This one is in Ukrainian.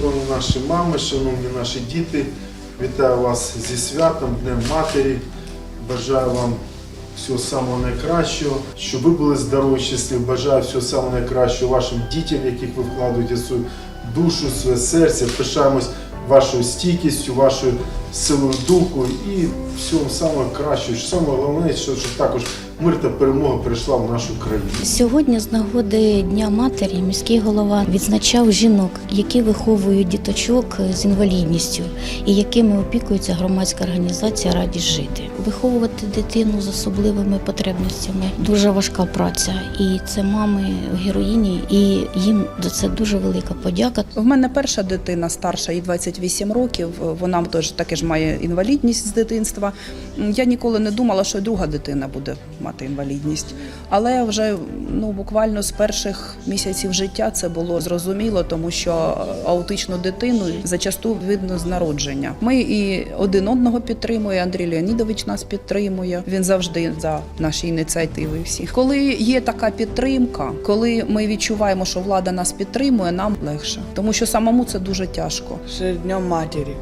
Шановні наші мами, шановні наші діти, вітаю вас зі святом, Днем Матері. Бажаю вам всього самого найкращого, щоб ви були здорові, щасливі. Бажаю всього самого найкращого вашим дітям, яких ви вкладаєте свою душу, своє серце. Пишаємось вашою стійкістю, вашою силою духу і всього самого кращого. Що Саме головне, що- також мир та перемога прийшла в нашу країну. Сьогодні, з нагоди Дня матері, міський голова відзначав жінок, які виховують діточок з інвалідністю і якими опікується громадська організація Радість жити. Виховувати дитину з особливими потребностями дуже важка праця, і це мами героїні, і їм за це дуже велика подяка. В мене перша дитина старша, їй 28 років. Вона теж таки ж має інвалідність з дитинства. Я ніколи не думала, що й друга дитина буде мати інвалідність. Але вже ну буквально з перших місяців життя це було зрозуміло, тому що аутичну дитину зачасту видно з народження. Ми і один одного підтримує. Андрій Леонідович нас підтримує. Він завжди за наші ініціативи. Всі, коли є така підтримка, коли ми відчуваємо, що влада нас підтримує, нам легше, тому що самому це дуже тяжко. З Днем матері.